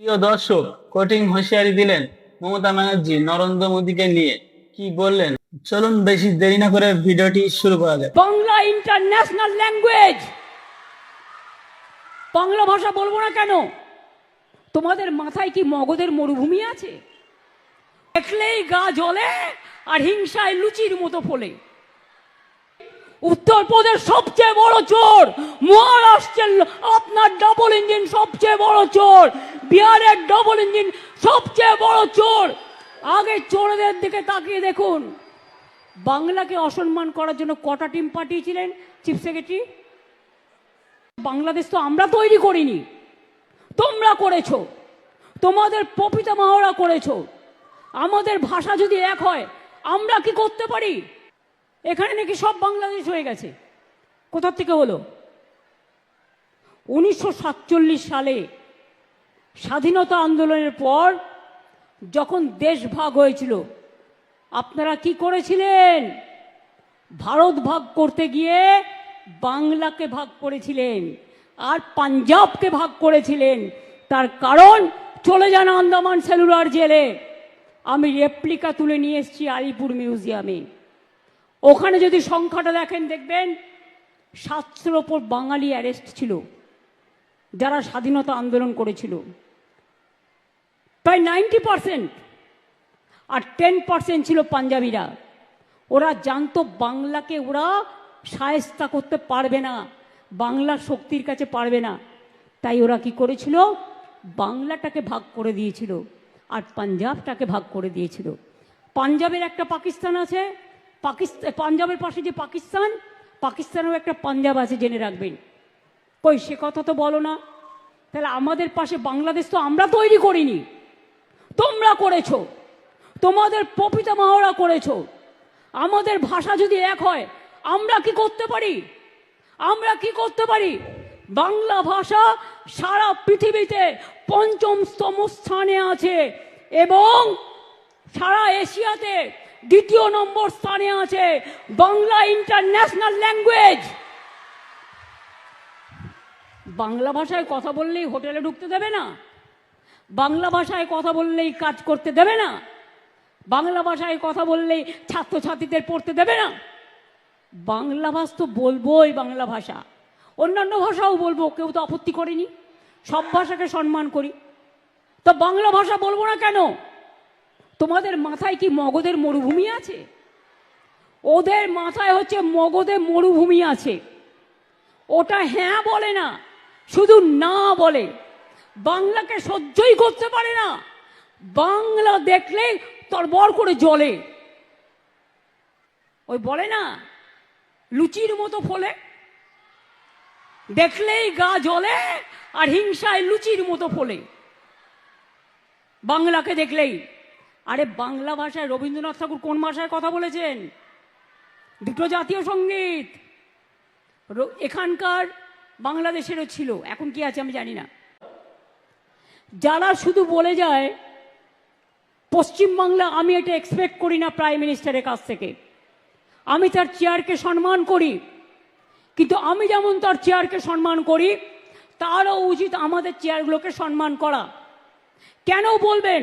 প্রিয় দর্শক, কঠিন হুঁশিয়ারি দিলেন মমতা ব্যানার্জি নরেন্দ্র মোদীকে নিয়ে। কি বললেন? চলুন বেশি দেরি না করে ভিডিওটি শুরু করা যাক। Bangla international language! বাংলা ভাষা বলব না কেন? তোমাদের মাথায় কি মগধের মরুভূমি আছে? দেখলেই গা জ্বলে আর হিংসায় লুচির মতো ফোলে। উত্তরপ্রদেশ সবচেয়ে বড় চোর। মহারাষ্ট্রের আপনার ডবল ইঞ্জিন সবচেয়ে বড় চোর। বিহারের ডবল ইঞ্জিন সবচেয়ে বড় চোর। আগে চোরদের দিকে তাকিয়ে দেখুন। বাংলাকে অসম্মান করার জন্য কটা টিম পাঠিয়েছিলেন চিফ সেক্রেটারি বাংলাদেশ তো আমরা তৈরি করিনি। তোমরা করেছ। তোমাদের পপিতা মাহরা করেছ। আমাদের ভাষা যদি এক হয়, আমরা কি করতে পারি? এখানে নাকি সব বাংলাদেশ হয়ে গেছে। কোথার থেকে হলো? উনিশশো সাতচল্লিশ সালে স্বাধীনতা আন্দোলনের পর যখন দেশ ভাগ হয়েছিল, আপনারা কি করেছিলেন? ভারত ভাগ করতে গিয়ে বাংলাকে ভাগ করেছিলেন আর পাঞ্জাবকে ভাগ করেছিলেন। তার কারণ, চলে যান আন্দামান সেলুলার জেলে। আমি রেপ্লিকা তুলে নিয়ে এসেছি আলিপুর মিউজিয়ামে ওখানে যদি সংখ্যাটা দেখেন, দেখবেন সাতশোর ওপর বাঙালি অ্যারেস্ট ছিল, যারা স্বাধীনতা আন্দোলন করেছিল। প্রায় নাইনটি পার্সেন্ট আর টেন পার্সেন্ট ছিল পাঞ্জাবিরা। ওরা জানতো বাংলাকে ওরা সায়স্তা করতে পারবে না, বাংলার শক্তির কাছে পারবে না। তাই ওরা কি করেছিল? বাংলাটাকে ভাগ করে দিয়েছিল আর পাঞ্জাবটাকে ভাগ করে দিয়েছিল। পাঞ্জাবের একটা পাকিস্তান আছে পাকিস্তান পাঞ্জাবের পাশে যে পাকিস্তান, পাকিস্তানেও একটা পাঞ্জাব আছে জেনে রাখবেন। কই, সে কথা তো বলো না। তাহলে আমাদের পাশে বাংলাদেশ তো আমরা তৈরি করিনি। তোমরা করেছ। তোমাদের পপিতা মাহরা করেছ। আমাদের ভাষা যদি এক হয়, আমরা কি করতে পারি? আমরা কি করতে পারি? বাংলা ভাষা সারা পৃথিবীতে পঞ্চম স্তম স্থানে আছে এবং সারা এশিয়াতে দ্বিতীয় নম্বর স্থানে আছে বাংলা ইন্টারন্যাশনাল ল্যাঙ্গুয়েজ। বাংলা ভাষায় কথা বললেই হোটেলে ঢুকতে দেবে না। বাংলা ভাষায় কথা বললেই কাজ করতে দেবে না। বাংলা ভাষায় কথা বললেই ছাত্রছাত্রীদের পড়তে দেবে না। বাংলা ভাষা তো বলবোই বাংলা ভাষা। অন্যান্য ভাষাও বলব, কেউ তো আপত্তি করেনি। সব ভাষাকে সম্মান করি। তো বাংলা ভাষা বলব না কেন? তোমাদের মাথায় কি মগধের মরুভূমি আছে? ওদের মাথায় হচ্ছে মগধে মরুভূমি আছে। ওটা হ্যাঁ বলে না, শুধু না বলে। বাংলাকে সহ্যই করতে পারে না। বাংলা দেখলে তরবর করে জ্বলে। ওই বলে না, লুচির মতো ফলে। দেখলেই গা জ্বলে আর হিংসায় লুচির মতো ফলে। বাংলাকে দেখলেই। আরে বাংলা ভাষায় রবীন্দ্রনাথ ঠাকুর কোন ভাষায় কথা বলেছেন? দুটো জাতীয় সংগীত। এখানকার বাংলাদেশেরও ছিল, এখন কি আছে আমি জানি না। যারা শুধু বলে যায় পশ্চিমবাংলা আমি এটা এক্সপেক্ট করি না প্রাইম মিনিস্টারের কাছ থেকে। আমি তার চেয়ারকে সম্মান করি, কিন্তু আমি যেমন তার চেয়ারকে সম্মান করি, তারও উচিত আমাদের চেয়ারগুলোকে সম্মান করা। কেন বলবেন?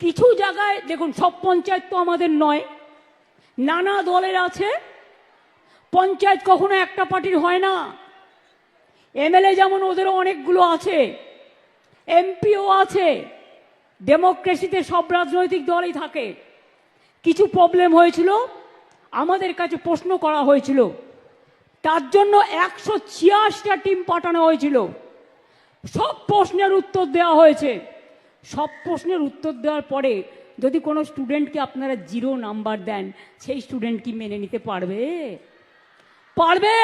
কিছু জায়গায়, দেখুন, সব পঞ্চায়েত তো আমাদের নয়। নানা দলের আছে। পঞ্চায়েত কখনো একটা পার্টির হয় না। এমএলএ যেমন ওদেরও অনেকগুলো আছে। এমপিও আছে। ডেমোক্রেসিতে সব রাজনৈতিক দলই থাকে। কিছু প্রবলেম হয়েছিল। আমাদের কাছে প্রশ্ন করা হয়েছিল। তার জন্য একশো টিম পাঠানো হয়েছিল। সব প্রশ্নের উত্তর দেওয়া হয়েছে। সব প্রশ্নের উত্তর দেওয়ার পরে যদি কোনো স্টুডেন্টকে আপনারা জিরো নাম্বার দেন, সেই স্টুডেন্ট কি মেনে নিতে পারবে? পারবে!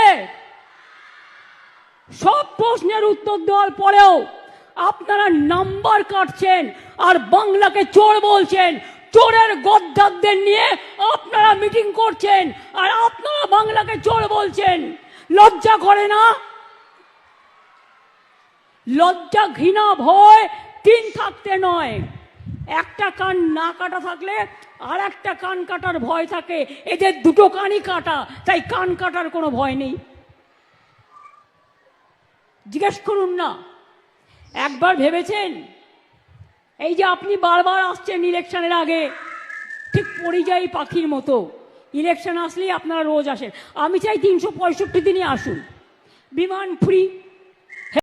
সব প্রশ্নের উত্তর দেওয়ার পরেও আপনারা নাম্বার কাটছেন আর বাংলাকে চোর বলছেন। চোরের গদ্দারদের নিয়ে আপনারা মিটিং করছেন আর আপনারা বাংলাকে চোর বলছেন। লজ্জা করে না? লজ্জা ঘৃণা ভয় তিন থাকতে নয়। একটা কান না কাটা থাকলে আর একটা কান কাটার ভয় থাকে। এদের দুটো কানই কাটা, তাই কান কাটার কোনো ভয় নেই। জিজ্ঞেস করুন না। একবার ভেবেছেন? এই যে আপনি বারবার আসছেন ইলেকশনের আগে, ঠিক পরিযায়ী পাখির মতো। ইলেকশন আসলেই আপনারা রোজ আসেন। আমি চাই তিনশো পঁয়ষট্টি দিনই আসুন। বিমান ফ্রি